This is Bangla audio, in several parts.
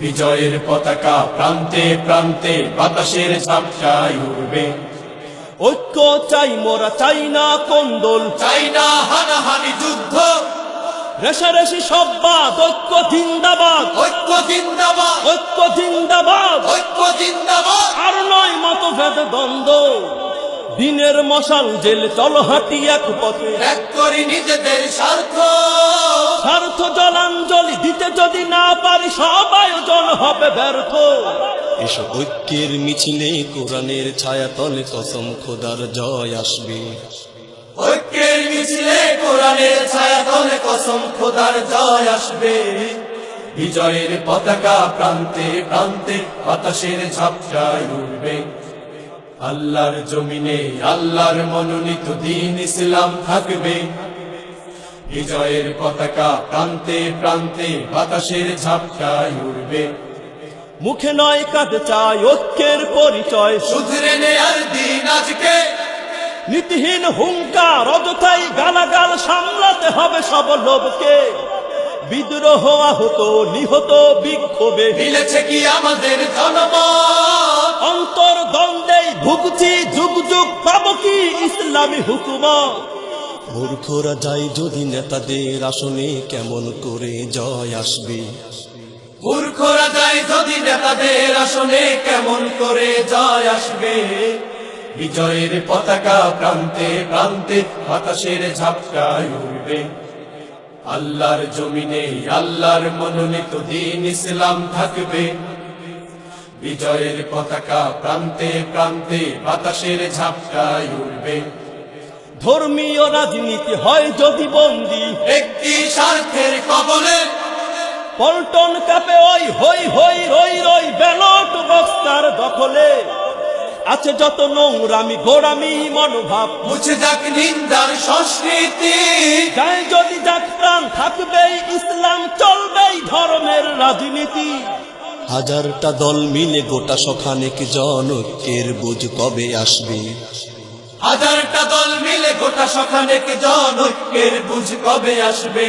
বিজয়ের পতাকা প্রান্তে প্রান্তে বাতাসের ঝাপটায় উঠবে ঐক্য চাই মোরা, চাই না কন্দল। চাই না হানাহানি যুদ্ধ। রেশারেশি ঐক্য জিন্দাবাদ। ঐক্য জিন্দাবাদ। ঐক্য জিন্দাবাদ। ঐক্য জিন্দাবাদ। আর নয় মতভেদ দ্বন্দ্ব। দিনের মশাল জেল চল হাঁটি এক পথে। ত্যাগ করি নিজেদের স্বার্থ। স্বার্থ জলাঞ্জলি দিতে যদি না পারি সব হবে ব্যর্থ। এসো ঐক্যের মিছিলে কোরআনের ছায়া তলে কসম খোদার জয় আসবে। ঐক্যের মিছিলে কোরআনের ছায়া তলে কসম খোদার জয় আসবে। বিজয়ের পতাকা প্রান্তে প্রান্তে বাতাসের ঝাপটায় উঠবে আল্লাহর জমিনে আল্লাহর মনোনীত দিন ইসলাম থাকবে। বিজয়ের পতাকা প্রান্তে প্রান্তে বাতাসের ঝাপটায় উঠবে মুখে নয় কাঁধে চাই ঐক্যের পরিচয়। শুধরে নেয়ার দিন আজকে। নীতিহীন হুঙ্কার অযথাই গালাগাল সামলাতে হবে সব লোককে বিদ্রোহ আহত নিহত বিক্ষোভে। মিলেছে কি আমাদের জনমত? অন্তর দ্বন্দ্বেই ভুগছি যুগ যুগ পাব কি ইসলামী হুকুমত? মূর্খরা যায় যদি নেতাদের আসনে কেমন করে জয় আসবে? মূর্খরা যায় যদি নেতাদের আসনে কেমন করে জয় আসবে? বিজয়ের পতাকা প্রান্তে প্রান্তে বাতাসের ঝাপটায় উঠবে আল্লাহর জমিনে আল্লাহর মনোনীত দিন ইসলাম থাকবে। বিজয়ের পতাকা প্রান্তে প্রান্তে বাতাসের ঝাপটায় উঠবে ধর্মীয় রাজনীতি হয় যদি বন্দি। ব্যক্তি স্বার্থের কবলে পল্টন কাপে ওই হই হই রই রই ব্যালট বক্সার দখলে। আছে যত নোংরামি গোড়ামি মনোভাব। মুছে যাক নিন্দার সংস্কৃতি। গায়ে যদি যাক প্রাণ থাকবেই ইসলাম চলবেই ধর্মের রাজনীতি। হাজারটা দল মিলে গোটা সখানেক জনকের বুঝ কবে আসবে? হাজারটা দল মিলে গোটা সখানেক জন ঐক্যের বুঝ কবে আসবে?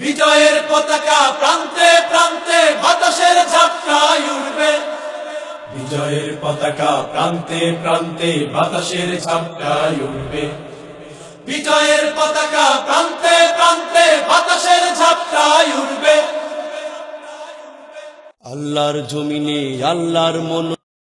বিজয়ের পতাকা প্রান্তে প্রান্তে বাতাসের ঝাপটায় উঠবে বিজয়ের পতাকা প্রান্তে প্রান্তে বাতাসের ঝাপটায় উঠবে বিজয়ের পতাকা প্রান্তে প্রান্তে বাতাসের ঝাপটায় উঠবে আল্লাহর জমিনে আল্লাহর মন